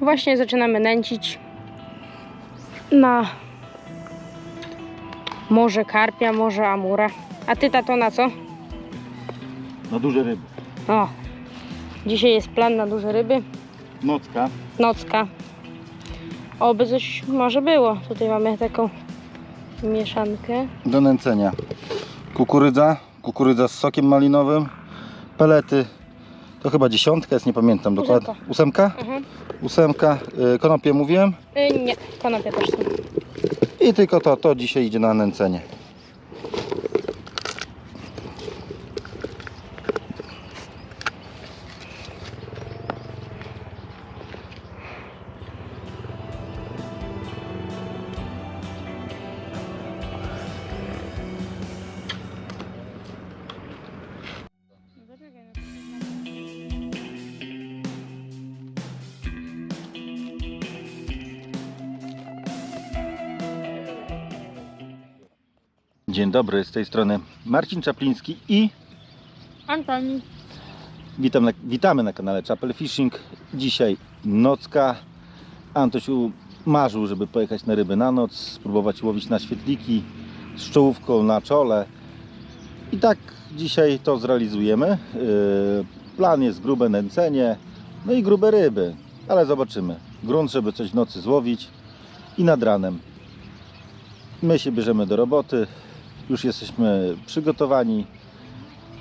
Właśnie zaczynamy nęcić na morze karpia, morze amura. A ty tato na co? Na duże ryby. O, dzisiaj jest plan na duże ryby. Nocka. Nocka. Oby coś może było. Tutaj mamy taką mieszankę. Do nęcenia. Kukurydza. Kukurydza z sokiem malinowym. Pelety. To chyba dziesiątka jest, nie pamiętam dokładnie. Ósemka. Mhm. Ósemka. Y, Konopie mówiłem. Y, nie, konopie też są. I tylko to, to dzisiaj idzie na nęcenie. Dzień dobry, z tej strony Marcin Czapliński i Antoni. witam na, witamy na kanale Chapel Fishing. Dzisiaj nocka. Antosiu marzył, żeby pojechać na ryby na noc, spróbować łowić na świetliki z czołówką na czole. I tak dzisiaj to zrealizujemy. Yy, Plan jest grube nęcenie, no i grube ryby, ale zobaczymy. Grunt, żeby coś w nocy złowić i nad ranem. My się bierzemy do roboty. Już jesteśmy przygotowani.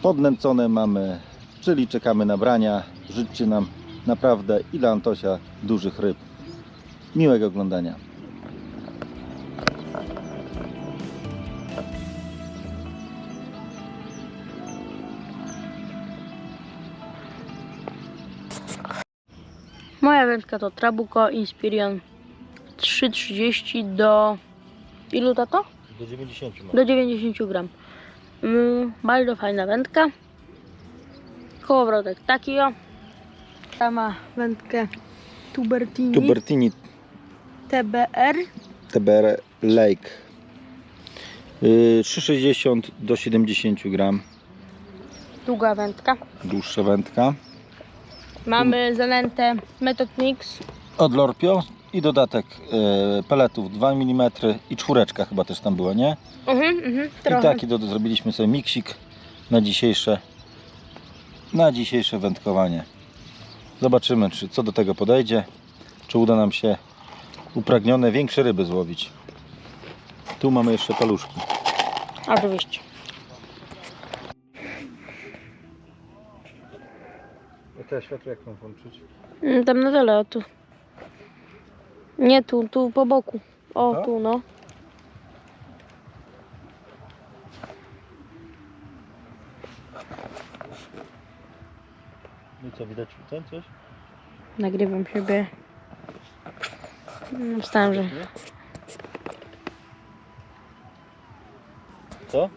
Podnęcone mamy, czyli czekamy na brania. Życzcie nam naprawdę i dla Antosia dużych ryb. Miłego oglądania. Moja wędka to Trabuco Inspirion 3,30 do... Ilu tato? Do 90 Do 90 gram. Mm, bardzo fajna wędka. Kołowrotek taki o. Ta ma wędkę Tubertini Tubertini TBR. TBR Lake. Yy, 3,60 do 70 gram. Długa wędka. Dłuższa wędka. Mamy zanętę Method Mix. Od Lorpio i dodatek yy, peletów 2 mm i czwóreczka chyba też tam była, nie? Mhm, mhm, I trochę. taki do, zrobiliśmy sobie miksik na dzisiejsze na dzisiejsze wędkowanie. Zobaczymy, czy co do tego podejdzie, czy uda nam się upragnione większe ryby złowić. Tu mamy jeszcze paluszki. Oczywiście. A te światło jak mam włączyć? Mm, Tam na dole, o tu. Nie tu, tu po boku. O, To? tu no. No i co, widać ten coś? Nagrywam siebie. Mm, Wstałem, że... Co?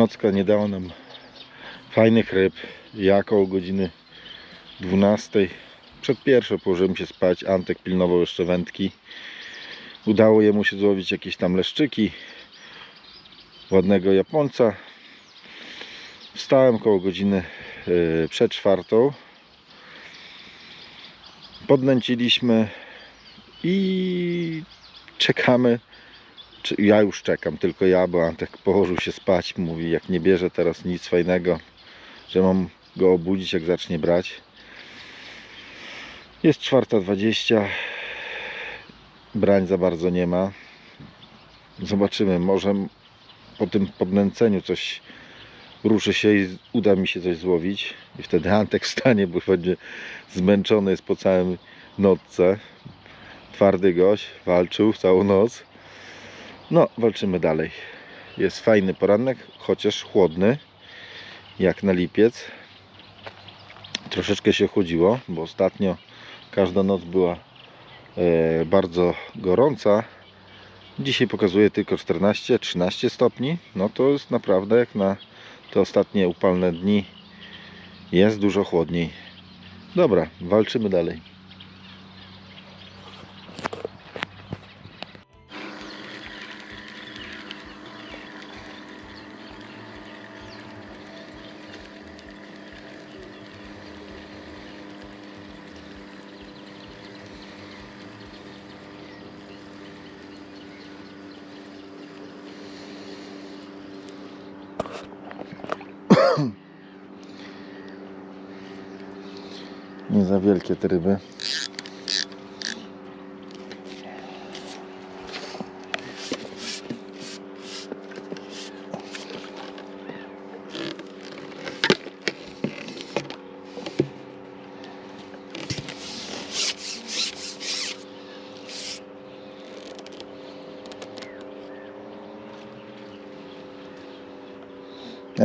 Nocka nie dała nam fajnych ryb. Ja koło godziny 12. Przed pierwszą położyłem się spać. Antek pilnował jeszcze wędki. Udało jemu się złowić jakieś tam leszczyki. Ładnego Japońca. Wstałem koło godziny yy, przed czwartą. Podnęciliśmy i czekamy ja już czekam, tylko ja, bo Antek położył się spać, mówi jak nie bierze teraz nic fajnego, że mam go obudzić jak zacznie brać. Jest 4.20. Brań za bardzo nie ma. Zobaczymy, może po tym podnęceniu coś ruszy się i uda mi się coś złowić. I wtedy Antek stanie, bo będzie zmęczony jest po całym nocce. Twardy gość, walczył całą noc. No, walczymy dalej. Jest fajny poranek, chociaż chłodny, jak na lipiec. Troszeczkę się chłodziło, bo ostatnio każda noc była e, bardzo gorąca. Dzisiaj pokazuje tylko 14-13 stopni. No to jest naprawdę jak na te ostatnie upalne dni jest dużo chłodniej. Dobra, walczymy dalej. Nie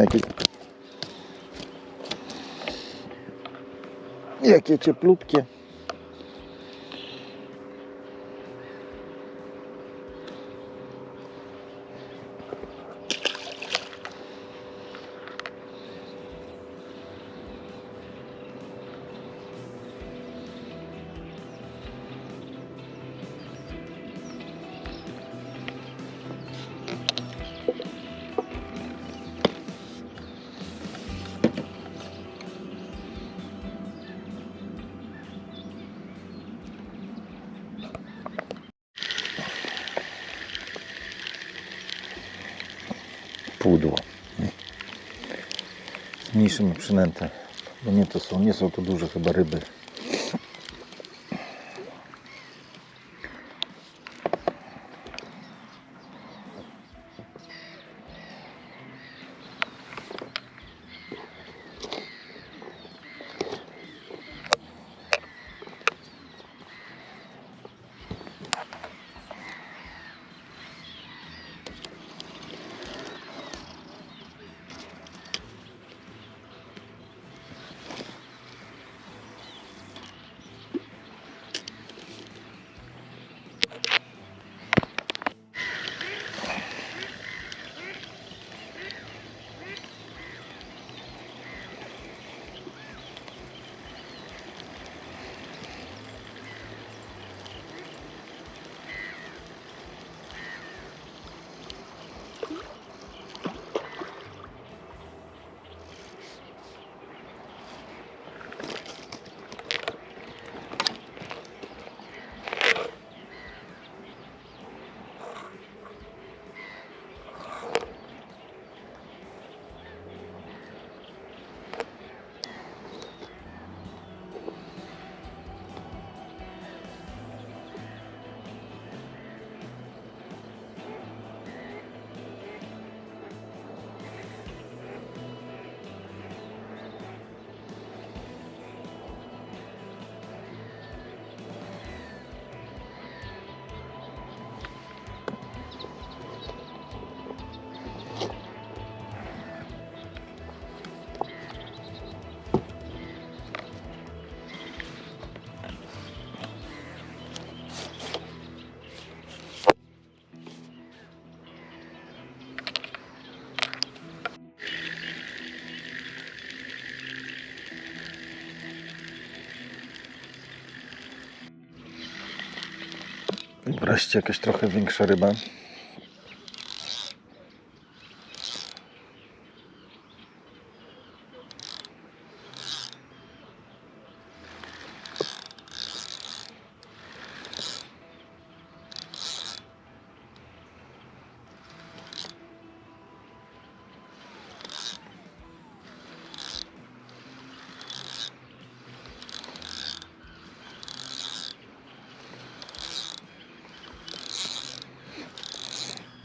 za wielkie te ryby. Jakie, Pudło. Zmniejszymy przynętę. Bo nie to są, nie są to duże chyba ryby. Wreszcie jakaś trochę większa ryba.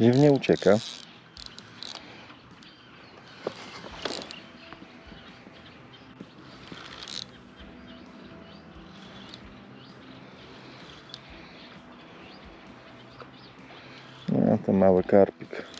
Dziwnie ucieka. No, to mały karpik.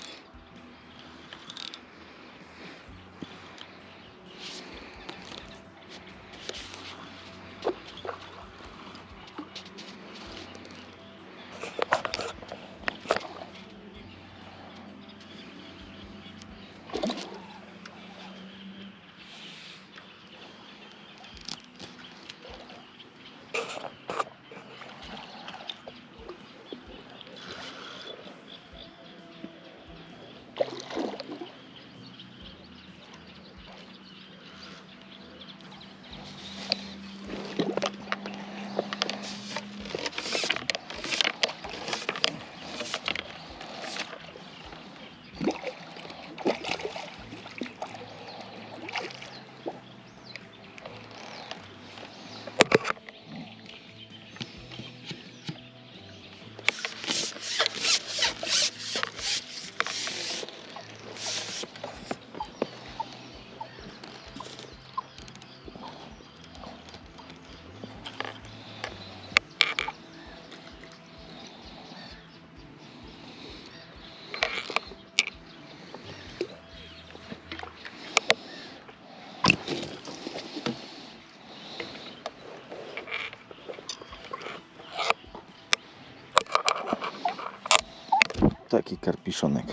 Taki karpiszonek.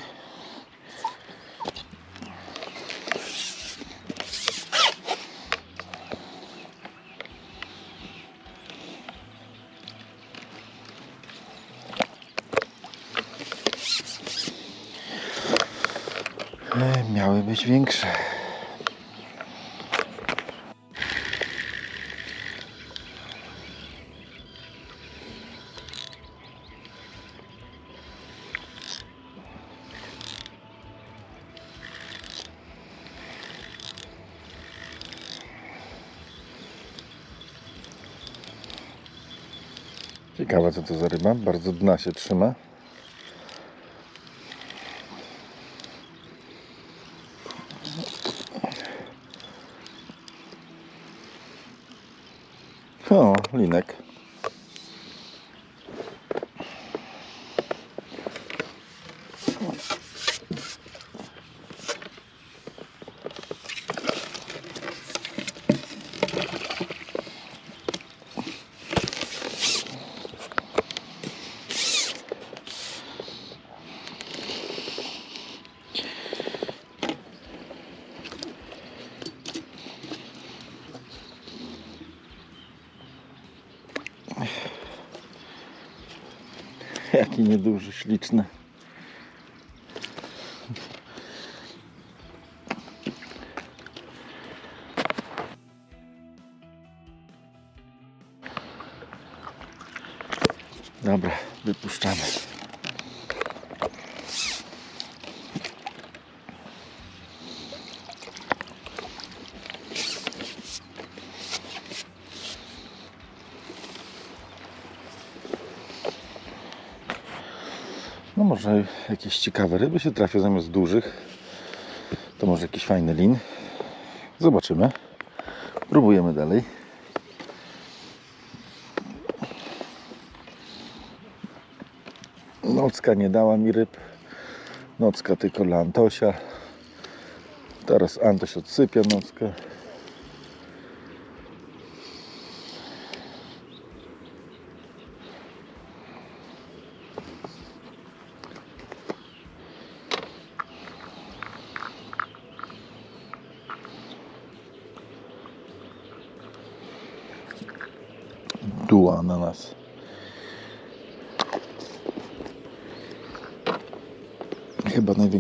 E, Miały być większe. Ciekawe co to za ryba. Bardzo dna się trzyma. O, linek. Jaki nieduży, śliczny. No może jakieś ciekawe ryby się trafią zamiast dużych. To może jakiś fajny lin. Zobaczymy. Próbujemy dalej. Nocka nie dała mi ryb. Nocka tylko dla Antosia. Teraz Antoś odsypia nockę.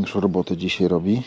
Największą robotę dzisiaj robi.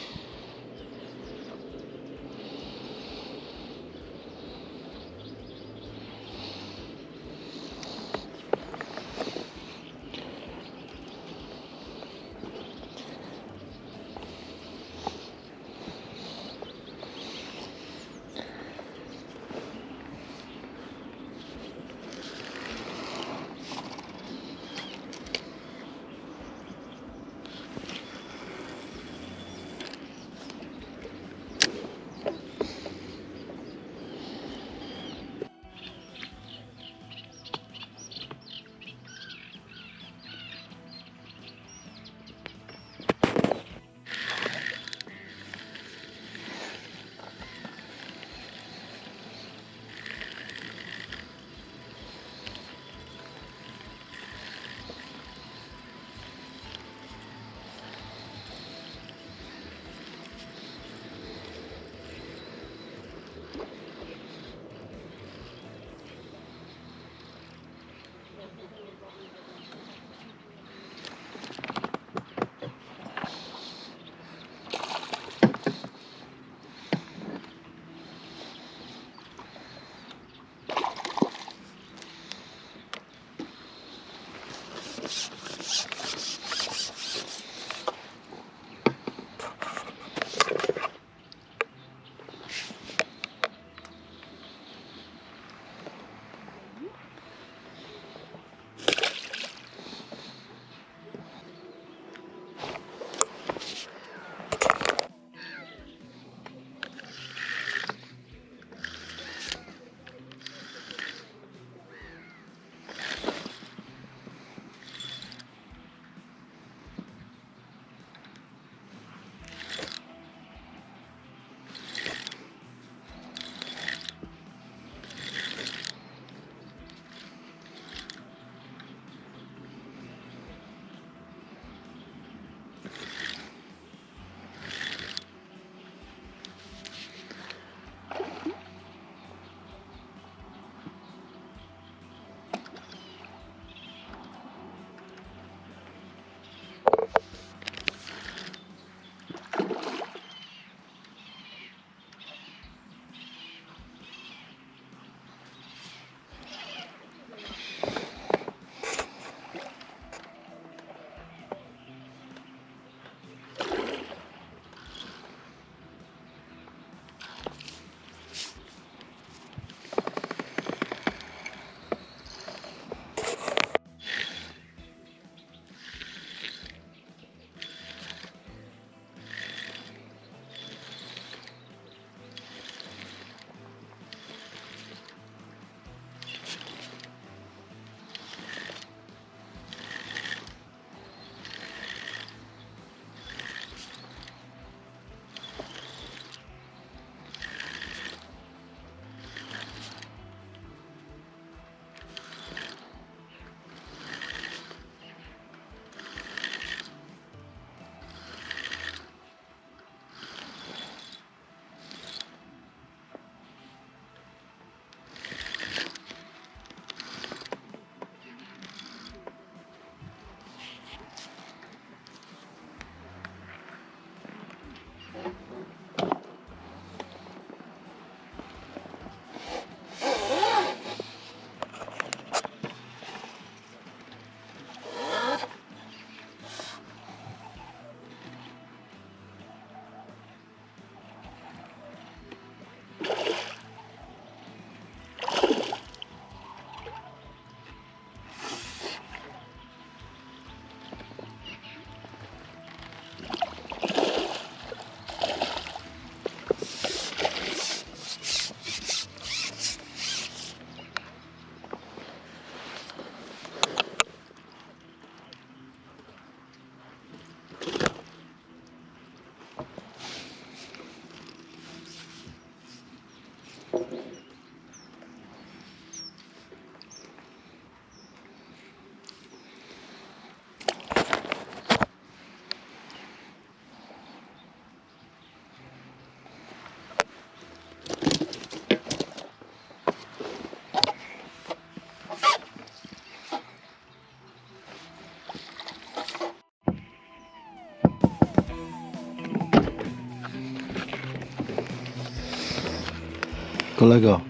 Kolego,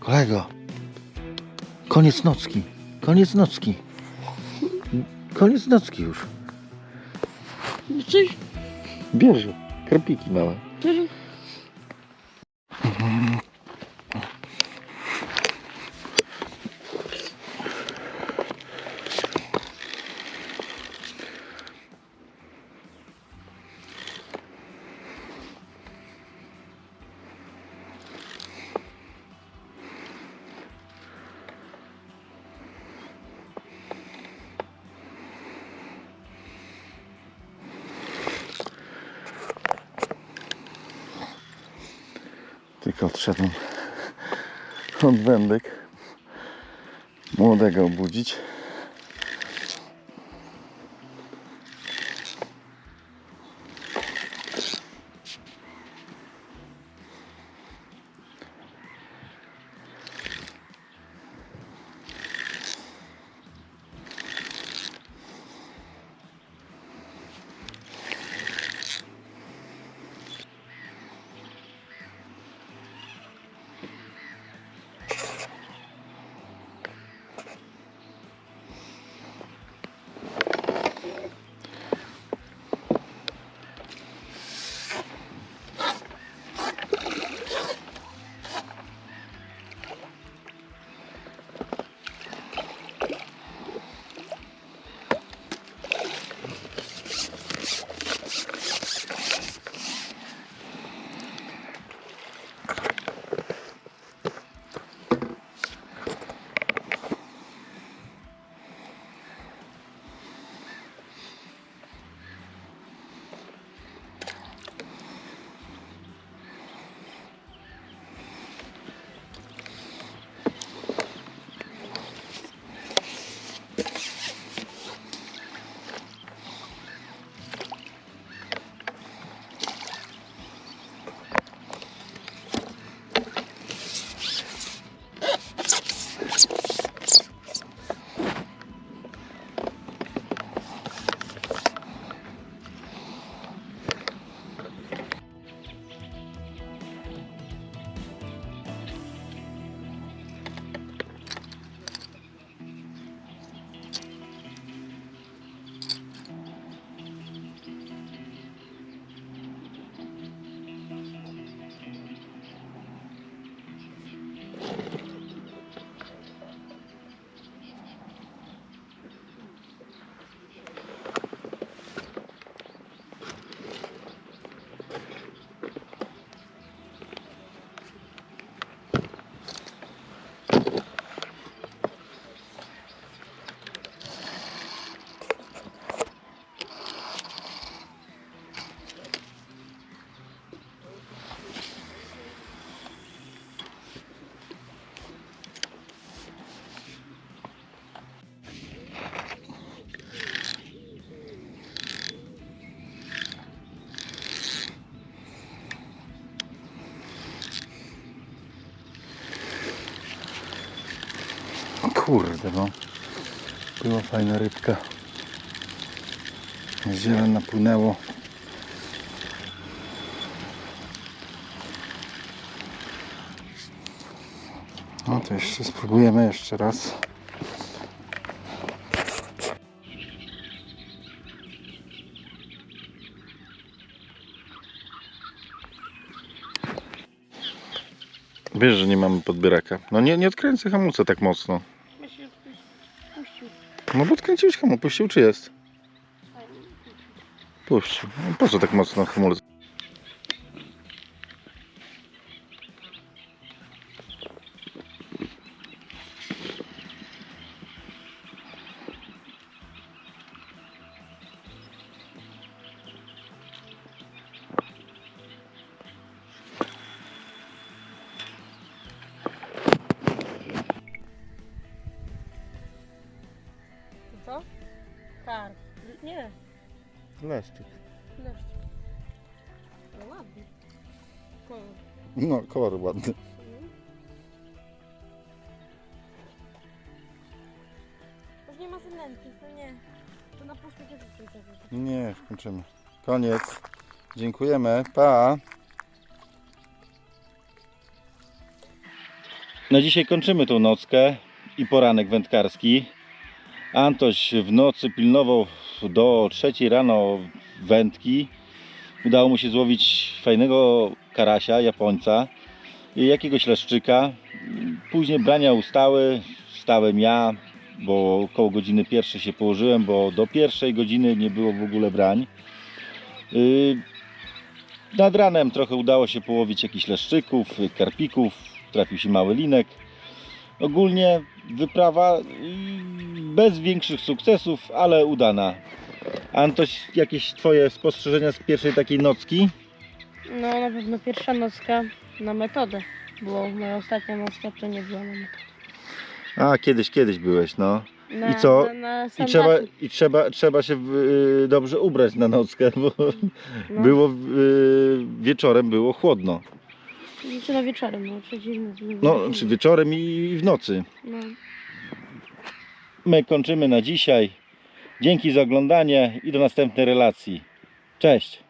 kolego. Koniec nocki. Koniec nocki. Koniec nocki już. Coś, Bierz krapiki małe. Tylko odszedłem od wędek. Młodego obudzić. Kurde no. Była fajna rybka. Zielen napłynęło. No to jeszcze spróbujemy jeszcze raz. Wiesz, że nie mamy podbieraka. No nie, nie odkręcę hamulca tak mocno. Myślę, że ktoś puścił. No bo odkręciłeś hamulec. Puścił czy jest? Puścił. No, po co tak mocno hamulec? Kolor. No, kolor ładny. Już nie ma wnęki, to nie. To na puszkę coś takiego. Nie, kończymy. Koniec. Dziękujemy. Pa. Na dzisiaj kończymy tą nockę i poranek wędkarski. Antoś w nocy pilnował do trzeciej rano wędki. Udało mu się złowić fajnego karasia, japońca i jakiegoś leszczyka. Później brania ustały, stałem ja, bo koło godziny pierwszej się położyłem, bo do pierwszej godziny nie było w ogóle brań. Yy, Nad ranem trochę udało się połowić jakichś leszczyków, karpików, trafił się mały linek. Ogólnie wyprawa yy, bez większych sukcesów, ale udana. Antoś, jakieś Twoje spostrzeżenia z pierwszej takiej nocki? No na pewno pierwsza nocka na metodę, bo moja ostatnia nocka to nie była na metodę. A, kiedyś, kiedyś byłeś, no. Na, I co? Na, na I trzeba, i trzeba, trzeba się yy, dobrze ubrać na nockę, bo no. było yy, wieczorem było chłodno. Czy na wieczorem, no trzeci No, czy wieczorem i w nocy. no. My kończymy na dzisiaj. Dzięki za oglądanie i do następnej relacji. Cześć!